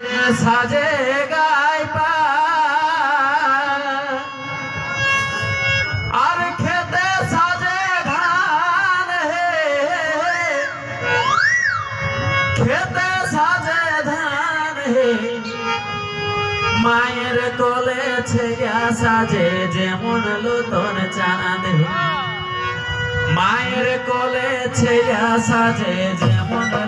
সাজে গাই পা। আর খেতে সাজে ধান হে। খেতে সাজে ধান হে। মায়ের কোলে ছেয়া সাজে যেমন লুতন চাঁদ হে। মায়ের কোলে ছেয়া সাজে যেমন